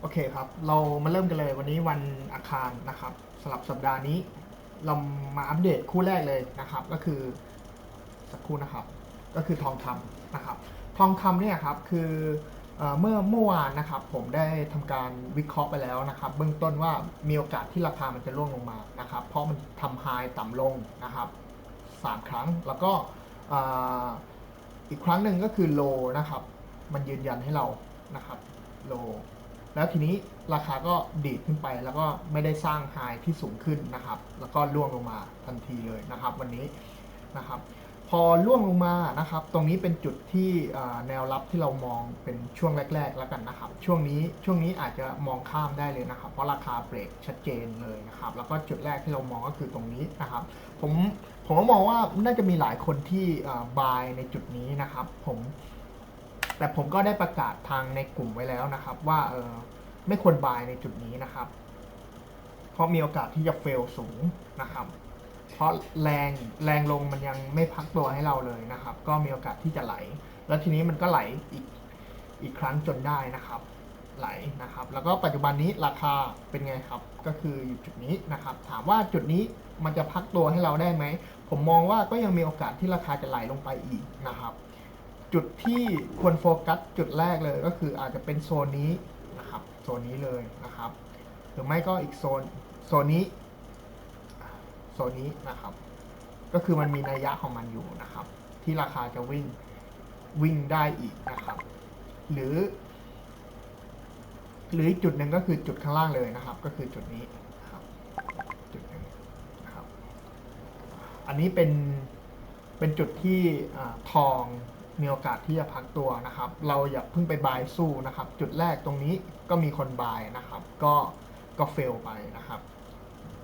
โอเคครับ เรามาเริ่มกันเลยวันนี้วันอังคารนะครับสำหรับสัปดาห์นี้ เรามาอัปเดตคู่แรกเลยนะครับ ก็คือสักคู่นะครับ ก็คือทองคำนะครับ ทองคำเนี่ยครับคือเอเมื่อเมื่อวานนะครับ ผมได้ทำการวิเคราะห์ไปแล้วนะครับ เบื้องต้นว่ามีโอกาสที่ราคามันจะร่วงลงมานะครับ เพราะมันทำไฮต่ำลงนะครับสามครั้งแล้วก็อ่ออีกครั้งหนึ่งก็คือโลนะครับ มันยืนยันให้เรานะครับโล แล้วทีนี้ราคาก็ดีดขึ้นไปแล้วก็ไม่ได้สร้างไฮที่สูงขึ้นนะครับ แล้วก็ล่วงลงมาทันทีเลยนะครับ วันนี้นะครับ พอล่วงลงมานะครับ ตรงนี้เป็นจุดที่แนวรับที่เรามองเป็นช่วงแรก ๆ แล้วกันนะครับ ช่วงนี้ช่วงนี้อาจจะมองข้ามได้เลยนะครับ เพราะราคาเบรกชัดเจนเลยนะครับ แล้วก็จุดแรกที่เรามองก็คือตรงนี้นะครับ ผมผมก็มองว่าน่าจะมีหลายคนที่บายในจุดนี้นะครับ ผม แต่ผมก็ได้ประกาศทางในกลุ่มไว้แล้วนะครับ ว่าเออไม่ควรบายในจุดนี้นะครับ เพราะมีโอกาสที่จะเฟลสูงนะครับ เพราะแรงแรงลงมันยังไม่พักตัวให้เราเลยนะครับ ก็มีโอกาสที่จะไหล แล้วทีนี้มันก็ไหลอีกอีกครั้งจนได้นะครับ ไหลนะครับ แล้วก็ปัจจุบันนี้ราคาเป็นไงครับ ก็คืออยู่จุดนี้นะครับ ถามว่าจุดนี้มันจะพักตัวให้เราได้ไหม ผมมองว่าก็ยังมีโอกาสที่ราคาจะไหลลงไปอีกนะครับ จุดที่ควรโฟกัสจุดแรกเลยก็คืออาจจะเป็นโซนนี้นะครับโซนนี้เลยนะครับ หรือไม่ก็อีกโซนโซนนี้โซนนี้นะครับ ก็คือมันมีนัยยะของมันอยู่นะครับ ที่ราคาจะวิ่งวิ่งได้อีกนะครับ หรือ หรืออีกจุดหนึ่งก็คือจุดข้างล่างเลยนะครับ ก็คือจุดนี้นะครับจุดหนึ่งนะครับ อันนี้เป็นเป็นจุดที่อทอง มีโอกาสที่จะพักตัวนะครับ เราอย่าเพิ่งไปบายสู้นะครับ จุดแรกตรงนี้ก็มีคนบายนะครับ ก็ก็เฟลไปนะครับ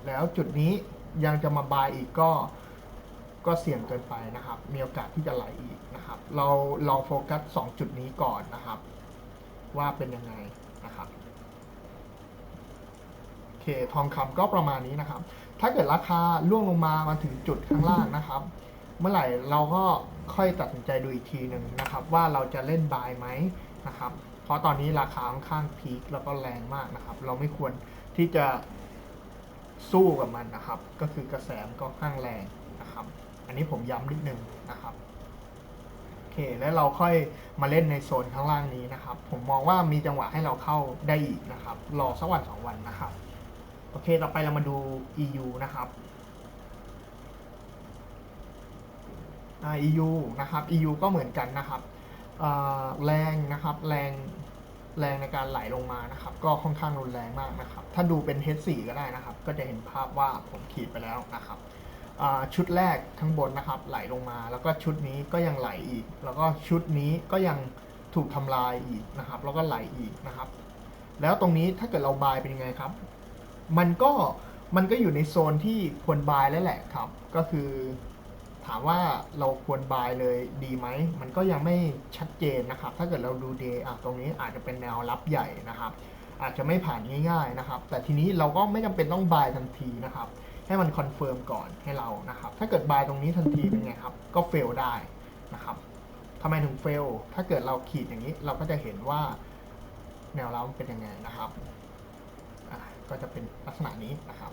แล้วจุดนี้ยังจะมาบายอีกก็ก็เสี่ยงเกินไปนะครับ มีโอกาสที่จะไหลอีกนะครับ เราลองโฟกัส 2 จุดนี้ก่อนนะครับ ว่าเป็นยังไงนะครับโอเคทองคำก็ประมาณนี้นะครับ ถ้าเกิดราคาล่วงลงมามาถึงจุดข้างล่างนะครับ เมื่อไหร่เราก็ค่อยตัดสินใจดูอีกทีหนึ่งนะครับ ว่าเราจะเล่นบายไหมนะครับ เพราะตอนนี้ราคาค่อนข้างพีคแล้วก็แรงมากนะครับ เราไม่ควรที่จะสู้กับมันนะครับ ก็คือกระแสมันก็ข้างแรงนะครับ อันนี้ผมย้ำนิดนึงนะครับโอเคแล้วเราค่อยมาเล่นในโซนข้างล่างนี้นะครับ ผมมองว่ามีจังหวะให้เราเข้าได้อีกนะครับ รอสักวันสองวันนะครับ โอเค ต่อไปเรามาดู EU นะครับอ่า EU นะครับ EU ก็เหมือนกันนะครับแรงนะครับแรงแรงในการไหลลงมานะครับ ก็ค่อนข้างรุนแรงมากนะครับ ถ้าดูเป็น H4 ก็ได้นะครับ ก็จะเห็นภาพว่าผมขีดไปแล้วนะครับชุดแรกข้างบนนะครับไหลลงมา แล้วก็ชุดนี้ก็ยังไหลอีก แล้วก็ชุดนี้ก็ยังถูกทำลายอีกนะครับ แล้วก็ไหลอีกนะครับ แล้วตรงนี้ถ้าเกิดเราบายเป็นยังไงครับ มันก็มันก็อยู่ในโซนที่ควรบายแล้วแหละครับ ก็คือ ถามว่าเราควรบายเลยดีไหม มันก็ยังไม่ชัดเจนนะครับ ถ้าเกิดเราดูเดย์อะตรงนี้อาจจะเป็นแนวรับใหญ่นะครับ อาจจะไม่ผ่านง่าย ๆนะครับ แต่ทีนี้เราก็ไม่จำเป็นต้องบายทันทีนะครับ ให้มันคอนเฟิร์มก่อนให้เรานะครับ ถ้าเกิดบายตรงนี้ทันทีเป็นไงครับ ก็เฟลได้นะครับทำไมถึงเฟล ถ้าเกิดเราขีดอย่างนี้เราก็จะเห็นว่าแนวรับมันเป็นยังไงนะครับ ก็จะเป็นลักษณะนี้นะครับ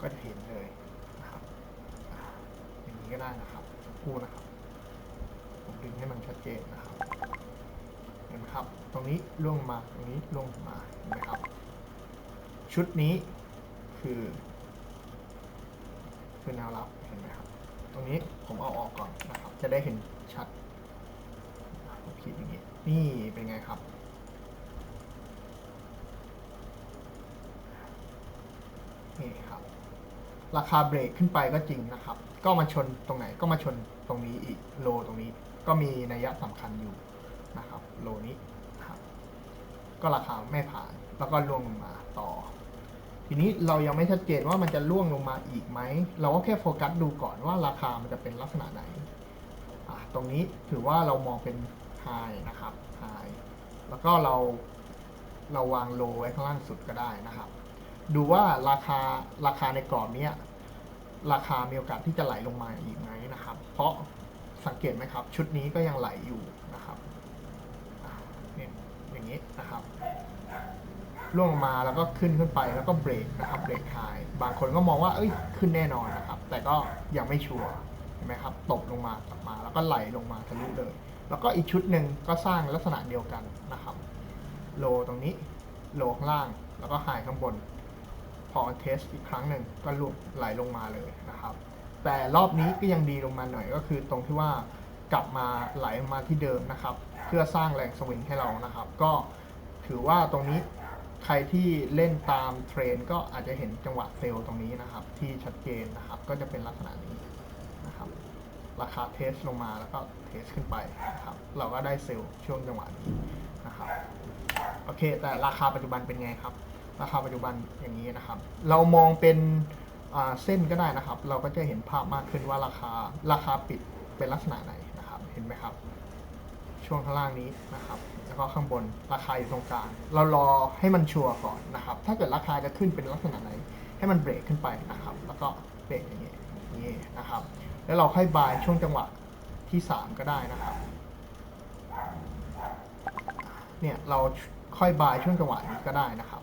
ก็จะเห็นเลยนะครับอะอย่างนี้ ก็ได้นะครับสักครู่นะครับ ผมดึงให้มันชัดเจนนะครับ เห็นไหมครับ ตรงนี้ล่วงมา ตรงนี้ล่วงมาเห็นไหมครับ ชุดนี้คือคือแนวรับเห็นไหมครับ ตรงนี้ผมเอาออกก่อนนะครับ จะได้เห็นชัดผมขีดอย่างนี้ นี่เป็นไงครับ นี่ครับ ราคาเบรกขึ้นไปก็จริงนะครับ ก็มาชนตรงไหนก็มาชนตรงนี้อีกโลตรงนี้ก็มีนัยยะสำคัญอยู่นะครับโลนี้ครับก็ราคาไม่ผ่านแล้วก็ล่วงลงมาต่อ ทีนี้เรายังไม่ชัดเจนว่ามันจะล่วงลงมาอีกไหม เราก็แค่โฟกัสดูก่อนว่าราคามันจะเป็นลักษณะไหนตรงนี้ถือว่าเรามองเป็นไฮนะครับไฮแล้วก็เราเราวางโลไว้ข้างล่างสุดก็ได้นะครับ ดูว่าราคาราคาในกรอบเนี้ยราคามีโอกาสที่จะไหลลงมาอีกไหมนะครับ เพราะสังเกตไหมครับ ชุดนี้ก็ยังไหลอยู่นะครับเนี่ยอย่างนี้นะครับล่วงมาแล้วก็ขึ้นขึ้นไปแล้วก็เบรกนะครับเบรกไฮบางคนก็มองว่าเอ้ยขึ้นแน่นอนนะครับ แต่ก็ยังไม่ชัวร์เห็นไหมครับตกลงมากลับมา แล้วก็ไหลลงมาทะลุเลย แล้วก็อีกชุดหนึ่งก็สร้างลักษณะเดียวกันนะครับ โลตรงนี้โลข้างล่างแล้วก็ไฮข้างบน พอเทสอีกครั้งหนึ่งก็ลุกไหลลงมาเลยนะครับ แต่รอบนี้ก็ยังดีลงมาหน่อยก็คือตรงที่ว่ากลับมาไหลมาที่เดิมนะครับ เพื่อสร้างแรงสวิงให้เรานะครับ ก็ถือว่าตรงนี้ใครที่เล่นตามเทรนก็อาจจะเห็นจังหวะเซลล์ตรงนี้นะครับ ที่ชัดเจนนะครับ ก็จะเป็นลักษณะนี้นะครับ ราคาเทสลงมาแล้วก็เทสขึ้นไปนะครับ เราก็ได้เซลล์ช่วงจังหวะนี้นะครับ โอเค แต่ราคาปัจจุบันเป็นไงครับ ราคาปัจจุบันอย่างนี้นะครับ เรามองเป็นเส้นก็ได้นะครับ เราก็จะเห็นภาพมากขึ้นว่าราคาราคาปิดเป็นลักษณะไหนนะครับ เห็นไหมครับ ช่วงข้างล่างนี้นะครับ แล้วก็ข้างบนราคาอยู่ตรงกลาง เรารอให้มันชัวร์ก่อนนะครับ ถ้าเกิดราคาจะขึ้นเป็นลักษณะไหน ให้มันเบรกขึ้นไปนะครับ แล้วก็เบรกอย่างนี้อย่างนี้นะครับ แล้วเราค่อยบายช่วงจังหวะที่ 3 ก็ได้นะครับ เนี่ยเราค่อยบายช่วงจังหวะนี้ก็ได้นะครับ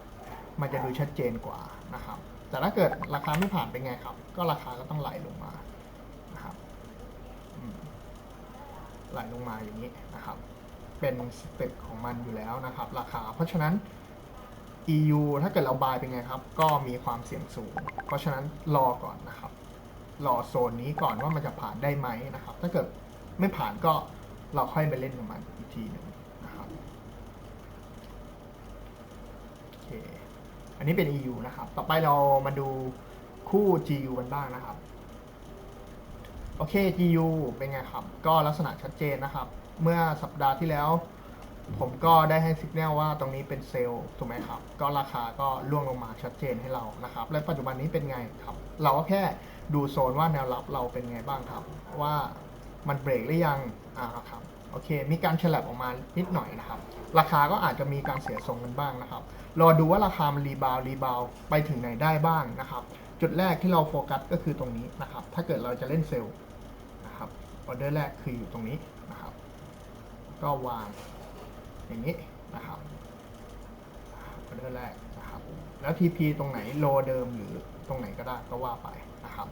มันจะดูชัดเจนกว่านะครับ แต่ถ้าเกิดราคาไม่ผ่านเป็นไงครับ ก็ราคาก็ต้องไหลลงมานะครับไหลลงมาอย่างนี้นะครับ เป็นสเต็ปของมันอยู่แล้วนะครับ ราคา เพราะฉะนั้น EU ถ้าเกิดเราบายเป็นไงครับ ก็มีความเสี่ยงสูง เพราะฉะนั้นรอก่อนนะครับ รอโซนนี้ก่อนว่ามันจะผ่านได้ไหมนะครับ ถ้าเกิดไม่ผ่านก็เราค่อยไปเล่นกับมันอีกทีหนึ่งนะครับ โอเค อันนี้เป็น EU นะครับ ต่อไปเรามาดูคู่ GU กันบ้างนะครับ โอเค GU เป็นไงครับ ก็ลักษณะชัดเจนนะครับ เมื่อสัปดาห์ที่แล้ว ผมก็ได้ให้สัญญาณว่าตรงนี้เป็นเซลล์ถูกไหมครับ ก็ราคาก็ล่วงลงมาชัดเจนให้เรานะครับ และปัจจุบันนี้เป็นไงครับ เราก็แค่ดูโซนว่าแนวรับเราเป็นไงบ้างครับ ว่ามันเบรกหรือยัง อ่าครับ โอเค มีการฉลับออกมานิดหน่อยนะครับ ราคาก็อาจจะมีการเสียทรงกันบ้างนะครับ รอดูว่าราคามันรีบาวรีบาวไปถึงไหนได้บ้างนะครับ จุดแรกที่เราโฟกัสก็คือตรงนี้นะครับ ถ้าเกิดเราจะเล่นเซลล์นะครับออเดอร์แรกคืออยู่ตรงนี้นะครับ ก็วางอย่างนี้นะครับออเดอร์แรกนะครับ แล้ว TP ตรงไหนโลเดิมหรือตรงไหนก็ได้ก็ว่าไปนะครับ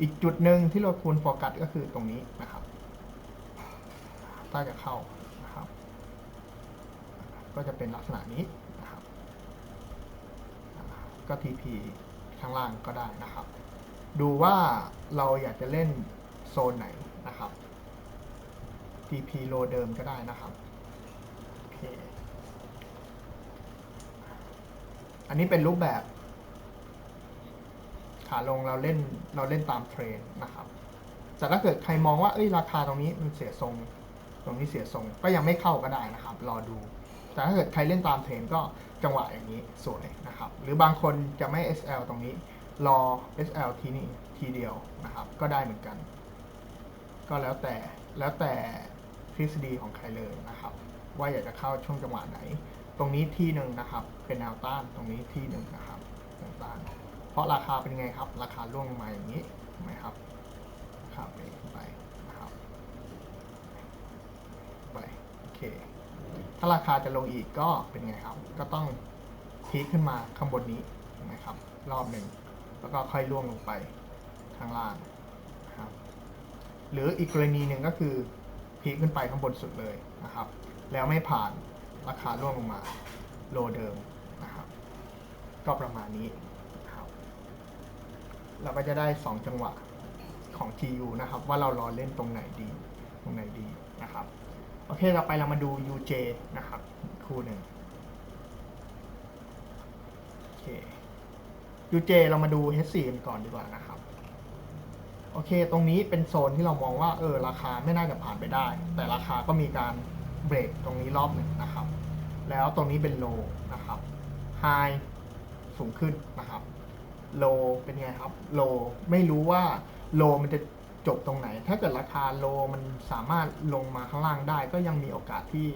อีกจุดหนึ่งที่เราควรโฟกัสก็คือตรงนี้นะครับ ถ้าจะเข้า ก็จะเป็นลักษณะนี้นะครับก็ TP ข้างล่างก็ได้นะครับ ดูว่าเราอยากจะเล่นโซนไหนนะครับ TP โลเดิมก็ได้นะครับโอเคอันนี้เป็นรูปแบบขาลงเราเล่นเราเล่นตามเทรนนะครับแต่ถ้าเกิดใครมองว่าเอ้ยราคาตรงนี้มันเสียทรง ตรงนี้เสียทรงก็ยังไม่เข้าก็ได้นะครับ รอดู แต่ถ้าเกิดใครเล่นตามเทรนก็จังหวะอย่างนี้สวยนะครับ หรือบางคนจะไม่ SL ตรงนี้ รอ SL ทีนี้ทีเดียวนะครับ ก็ได้เหมือนกัน ก็แล้วแต่แล้วแต่ทฤษฎีของใครเลยนะครับ ว่าอยากจะเข้าช่วงจังหวะไหน ตรงนี้ที่หนึ่งนะครับ เป็นแนวต้านตรงนี้ที่หนึ่งนะครับแนวต้าน เพราะราคาเป็นไงครับ ราคาล่วงลงมาอย่างนี้ถูกไหมครับครับไปไปนะครับไปโอเคาราคาจะลงอีกก็เป็นไงครับ ก็ต้องพีคขึ้นมาข้างบนนี้ถูกไหมครับ รอบหนึ่งแล้วก็ค่อยล่วงลงไปข้างล่างนะครับ หรืออีกกรณีหนึ่งก็คือพีคขึ้นไปข้างบนสุดเลยนะครับ แล้วไม่ผ่านราคาร่วงลงมาโลเดิมนะครับ ก็ประมาณนี้นะครับเราก็จะได้ 2 จังหวะของ GU นะครับ ว่าเรารอเล่นตรงไหนดี ตรงไหนดีนะครับ โอเคเราไปเรามาดู UJ นะครับ คู่หนึ่งโอเค UJ เรามาดู H4 กันก่อนดีกว่านะครับ โอเค ตรงนี้เป็นโซนที่เรามองว่า เออ ราคาไม่น่าจะผ่านไปได้ แต่ราคาก็มีการเบรกตรงนี้รอบหนึ่งนะครับ แล้วตรงนี้เป็นโลนะครับไฮสูงขึ้นนะครับ โลเป็นไงครับ โลไม่รู้ว่าโลมันจะ จบตรงไหน ถ้าเกิดราคาโลมันสามารถลงมาข้างล่างได้ ก็ยังมีโอกาสที่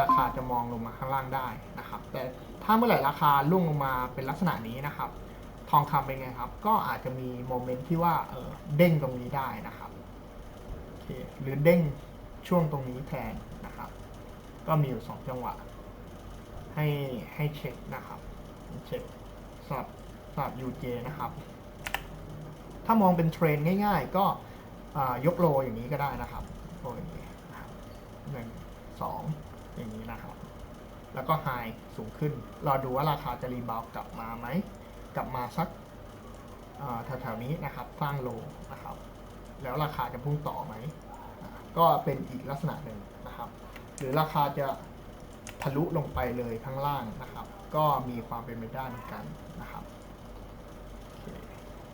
ราคาจะมองลงมาข้างล่างได้นะครับ แต่ถ้าเมื่อไหร่ราคาล่วงลงมาเป็นลักษณะนี้นะครับ ทองคำเป็นไงครับ ก็อาจจะมีโมเมนต์ที่ว่าเออเด้งตรงนี้ได้นะครับโอเคหรือเด้งช่วงตรงนี้แทนนะครับ ก็มีอยู่สองจังหวะ ให้ให้เช็คนะครับ เช็คสับสับ UJ นะครับ ถ้ามองเป็นเทรนง่าย ๆ ก็ยกโลอย่างนี้ก็ได้นะครับโลอย่างนี้นะครับหนึ่งสองอย่างนี้นะครับ แล้วก็ไฮสูงขึ้น รอดูว่าราคาจะรีบาวกลับมาไหม กลับมาสักแถวๆนี้นะครับสร้างโลนะครับ แล้วราคาจะพุ่งต่อไหม ก็เป็นอีกลักษณะหนึ่งนะครับ หรือราคาจะทะลุลงไปเลยข้างล่างนะครับ ก็มีความเป็นไปได้เหมือนกันนะครับ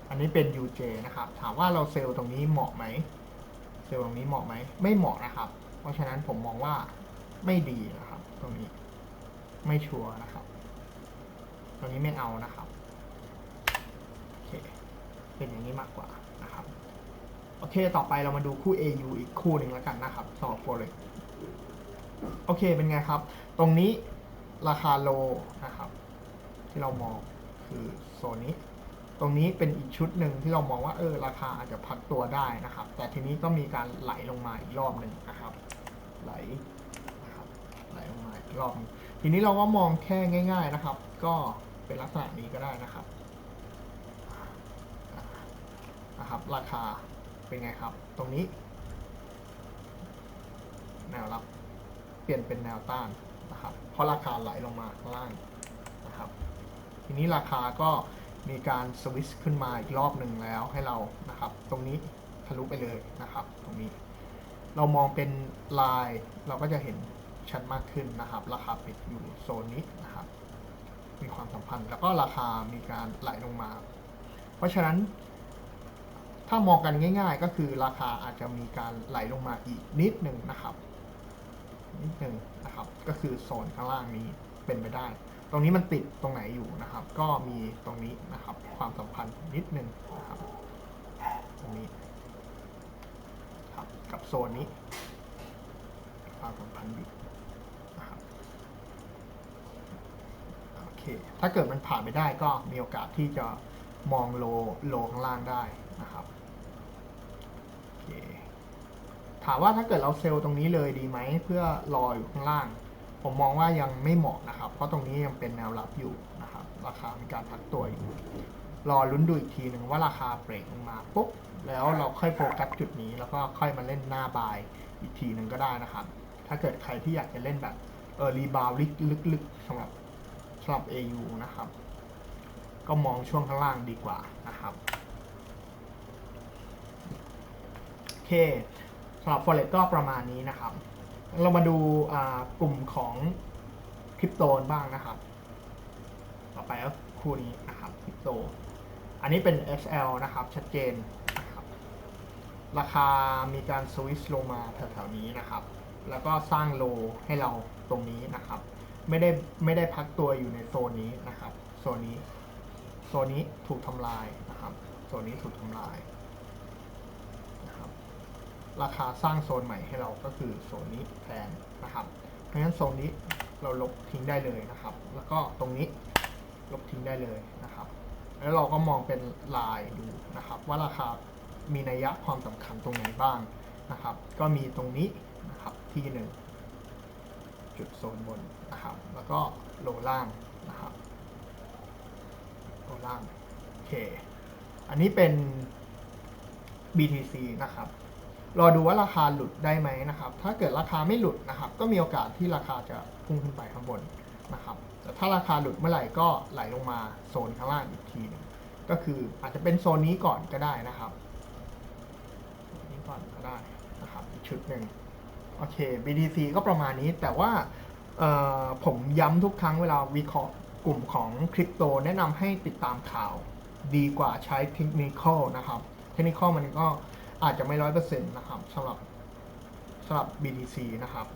อันนี้เป็น UJ นะครับ ถามว่าเราเซลล์ตรงนี้เหมาะไหม เซลล์ตรงนี้เหมาะไหม ไม่เหมาะนะครับ เพราะฉะนั้นผมมองว่าไม่ดีนะครับ ตรงนี้ไม่ชัวร์นะครับ ตรงนี้ไม่เอานะครับโอเคเป็นอย่างนี้มากกว่านะครับ โอเค ต่อไปเรามาดูคู่ AU อีกคู่หนึ่งแล้วกันนะครับสำหรับ Forex โอเค เป็นไงครับ ตรงนี้ราคาโลนะครับ ที่เรามองคือโซนนี้ ตรงนี้เป็นอีกชุดหนึ่งที่เรามองว่าเออราคาอาจจะพักตัวได้นะครับ แต่ทีนี้ก็มีการไหลลงมาอีกรอบหนึ่งนะครับ ไหลนะครับไหลลงมาอีกรอบทีนี้เราก็มองแค่ง่าย ๆนะครับ ก็เป็นลักษณะนี้ก็ได้นะครับนะครับ ราคาเป็นไงครับ ตรงนี้ แนวรับเปลี่ยนเป็นแนวต้านนะครับ เพราะราคาไหลลงมาข้างล่างนะครับ ทีนี้ราคาก็ มีการสวิตช์ขึ้นมาอีกรอบหนึ่งแล้วให้เรานะครับ ตรงนี้ทะลุไปเลยนะครับ ตรงนี้ เรามองเป็นลายเราก็จะเห็นชัดมากขึ้นนะครับ ราคาปิดอยู่โซนนี้นะครับ มีความสัมพันธ์ แล้วก็ราคามีการไหลลงมา เพราะฉะนั้น ถ้ามองกันง่าย ๆ ก็คือราคาอาจจะมีการไหลลงมาอีกนิดหนึ่งนะครับ นิดหนึ่งนะครับ ก็คือโซนข้างล่างนี้เป็นไปได้ ตรงนี้มันติดตรงไหนอยู่นะครับ ก็มีตรงนี้นะครับ ความสัมพันธ์นิดนึงนะครับตรงนี้ครับกับโซนนี้ ความสัมพันธ์อยู่นะครับโอเคถ้าเกิดมันผ่านไปได้ก็มีโอกาสที่จะมองโลโลข้างล่างได้นะครับโอเคถามว่าถ้าเกิดเราเซลล์ตรงนี้เลยดีไหมเพื่อรออยู่ข้างล่าง ผมมองว่ายังไม่เหมาะนะครับ เพราะตรงนี้ยังเป็นแนวรับอยู่นะครับ ราคามีการพักตัวอยู่ รอลุ้นดูอีกทีหนึ่งว่าราคาเบรกลงมาปุ๊บแล้วเราค่อยโฟกัสจุดนี้ แล้วก็ค่อยมาเล่นหน้าบายอีกทีหนึ่งก็ได้นะครับ ถ้าเกิดใครที่อยากจะเล่นแบบเออรีบาวลึกๆสำหรับสำหรับ AU นะครับ ก็มองช่วงข้างล่างดีกว่านะครับโอเคสำหรับ Forex ก็ประมาณนี้นะครับ เรามาดูกลุ่มของคริปโตบ้างนะครับ ต่อไปก็คู่นี้นะครับคริปโต อันนี้เป็น SL นะครับ ชัดเจนนะครับราคามีการสวิชลงมาแถวๆนี้นะครับ แล้วก็สร้างโลให้เราตรงนี้นะครับ ไม่ได้ไม่ได้พักตัวอยู่ในโซนนี้นะครับ โซนนี้ โซนนี้ถูกทำลายนะครับ โซนนี้ถูกทำลาย ราคาสร้างโซนใหม่ให้เราก็คือโซนนี้แทนนะครับ เพราะฉะนั้นโซนนี้เราลบทิ้งได้เลยนะครับ แล้วก็ตรงนี้ลบทิ้งได้เลยนะครับ แล้วเราก็มองเป็นลายดูนะครับ ว่าราคามีนัยยะความสำคัญตรงไหนบ้างนะครับ ก็มีตรงนี้นะครับที่หนึ่งจุดโซนบนนะครับ แล้วก็โลล่างนะครับตัวล่างโอเค อันนี้เป็น BTC นะครับ รอดูว่าราคาหลุดได้ไหมนะครับ ถ้าเกิดราคาไม่หลุดนะครับ ก็มีโอกาสที่ราคาจะพุ่งขึ้นไปข้างบนนะครับ แต่ถ้าราคาหลุดเมื่อไหร่ก็ไหลลงมาโซนข้างล่างอีกทีหนึงก็คืออาจจะเป็นโซนนี้ก่อนก็ได้นะครับ นี้ก่อนก็ได้นะครับอีกชุดหนึ่งโอเค BTC ก็ประมาณนี้แต่ว่าผมย้ำทุกครั้งเวลาวิเคราะห์กลุ่มของคริปโตแนะนำให้ติดตามข่าวดีกว่าใช้เทคนิคอลนะครับ เทคนิคอลมันก็ อาจจะไม่ร้อยเปอร์เซ็นต์นะครับสำหรับสำหรับ BTC นะครับ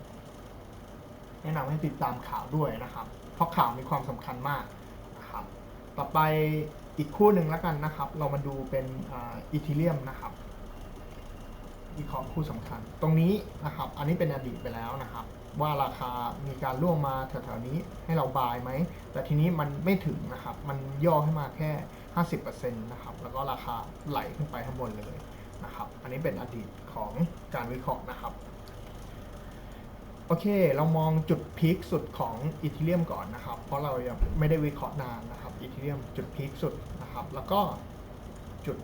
แนะนำให้ติดตามข่าวด้วยนะครับ เพราะข่าวมีความสำคัญมากนะครับ ต่อไปอีกคู่หนึ่งแล้วกันนะครับ เรามาดูเป็นอีทีเรียมนะครับวิเคราะห์คู่สำคัญ ตรงนี้นะครับ อันนี้เป็นอดีตไปแล้วนะครับ ว่าราคามีการล่วงมาแถวๆนี้ให้เราบายไหม แต่ทีนี้มันไม่ถึงนะครับ มันย่อขึ้นมาแค่ 50%นะครับ แล้วก็ราคาไหลขึ้นไปข้างบนเลย นะครับ อันนี้เป็นอดีตของการวิเคราะห์นะครับ โอเค เรามองจุดพีคสุดของอีเทเรียมก่อนนะครับ เพราะเรายังไม่ได้วิเคราะห์นานนะครับอีเทเรียมจุดพีคสุดนะครับ แล้วก็จุด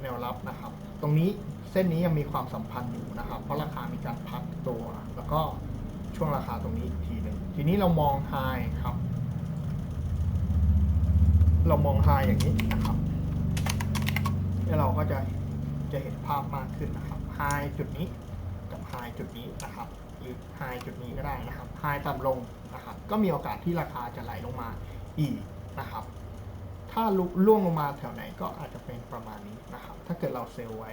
แนวรับนะครับ ตรงนี้เส้นนี้ยังมีความสัมพันธ์อยู่นะครับ เพราะราคามีการพักตัว แล้วก็ช่วงราคาตรงนี้อีกทีหนึ่งทีนี้เรามองไฮครับ เรามองไฮอย่างนี้นะครับ แล้วเราก็จะ จะเห็นภาพมากขึ้นนะครับไฮจุดนี้กับไฮจุดนี้นะครับหรือไฮจุดนี้ก็ได้นะครับไฮต่ำลงนะครับก็มีโอกาสที่ราคาจะไหลลงมาอีกนะครับ ถ้าล่วงลงมาแถวไหนก็อาจจะเป็นประมาณนี้นะครับ ถ้าเกิดเราเซลล์ไว้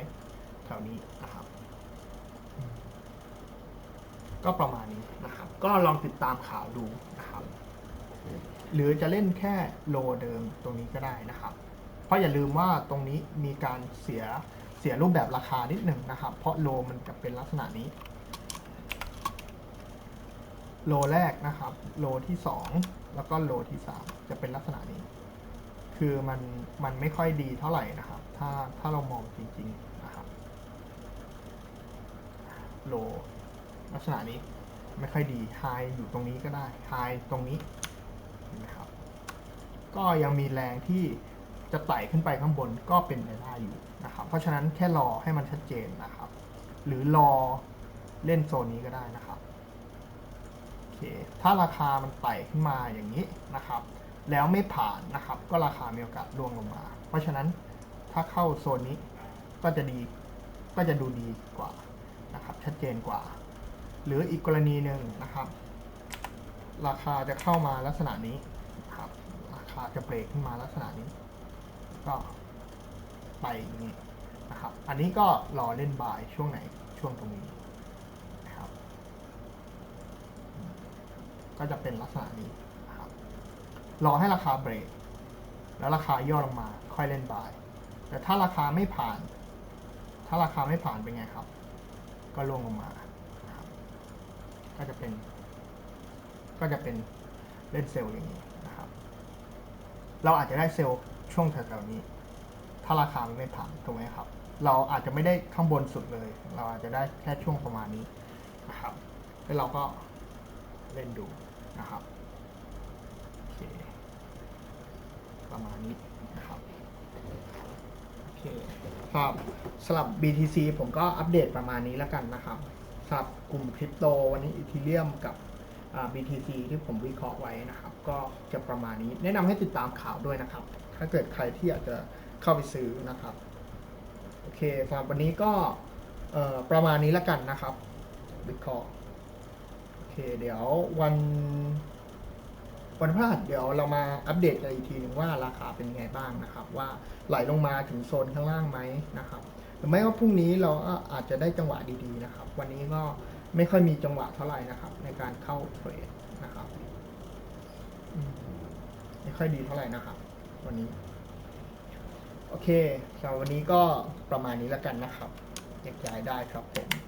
แถวนี้นะครับ ก็ประมาณนี้นะครับ ก็ลองติดตามข่าวดูนะครับหรือจะเล่นแค่โลเดิมตรงนี้ก็ได้นะครับ เพราะอย่าลืมว่าตรงนี้มีการเสีย เสียรูปแบบราคานิดหนึ่งนะครับ เพราะโลมันจะเป็นลักษณะนี้ โลแรกนะครับ โลที่สองแล้วก็โลที่สามจะเป็นลักษณะนี้ คือมันมันไม่ค่อยดีเท่าไหร่นะครับ ถ้าถ้าเรามองจริงๆนะครับ โลลักษณะนี้ไม่ค่อยดีไฮอยู่ตรงนี้ก็ได้ไฮตรงนี้นไหมครับ ก็ยังมีแรงที่ จะไต่ขึ้นไปข้างบนก็เป็นไปได้อยู่นะครับ เพราะฉะนั้นแค่รอให้มันชัดเจนนะครับ หรือรอเล่นโซนนี้ก็ได้นะครับโอเคถ้าราคามันไต่ขึ้นมาอย่างนี้นะครับ แล้วไม่ผ่านนะครับ ก็ราคามีโอกาสร่วงลงมา เพราะฉะนั้นถ้าเข้าโซนนี้ก็จะดีก็จะดูดีกว่านะครับ ชัดเจนกว่า หรืออีกกรณีหนึ่งนะครับ ราคาจะเข้ามาลักษณะนี้นะครับราคาจะเบรกขึ้นมาลักษณะนี้ ก็ไปอย่างนี้นะครับ อันนี้ก็รอเล่นบ่ายช่วงไหนช่วงตรงนี้นะครับ ก็จะเป็นลักษณะนี้นะครับ รอให้ราคาเบรกแล้วราคาย่อลงมา ค่อยเล่นบ่าย แต่ถ้าราคาไม่ผ่าน ถ้าราคาไม่ผ่านเป็นไงครับ ก็ลงลงมาก็จะเป็น ก็จะเป็นเล่นเซลล์อย่างนี้นะครับ เราอาจจะได้เซลล์ ช่วงแถวๆนี้ ถ้าราคามันไม่ผ่านถูกไหมครับ เราอาจจะไม่ได้ข้างบนสุดเลย เราอาจจะได้แค่ช่วงประมาณนี้นะครับแล้วเราก็เล่นดูนะครับโอเคประมาณนี้นะครับโอเคครับสำหรับ BTC ผมก็อัปเดตประมาณนี้แล้วกันนะครับสำหรับกลุ่มคริปโตวันนี้อีทีเรียมกับ BTC ที่ผมวิเคราะห์ไว้นะครับ ก็จะประมาณนี้ แนะนำให้ติดตามข่าวด้วยนะครับ ถ้าเกิดใครที่อยากจะเข้าไปซื้อนะครับ โอเคสำหรับวันนี้ก็ประมาณนี้ล้วกันนะครับวิเคราะห์โอเค เดี๋ยววันวันพฤหัสเดี๋ยวเรามาอัปเดตกันอีกทีหนึ่งว่าราคาเป็นยังไงบ้างนะครับ ว่าไหลลงมาถึงโซนข้างล่างไหมนะครับหรือไม่ว่าพรุ่งนี้เราก็อาจจะได้จังหวะดีๆนะครับ วันนี้ก็ไม่ค่อยมีจังหวะเท่าไหร่นะครับ ในการเข้าเทรดนะครับไม่ค่อยดีเท่าไหร่นะครับ วันนี้ โอเคสำหรับวันนี้ก็ประมาณนี้แล้วกันนะครับแยกย้ายได้ครับผม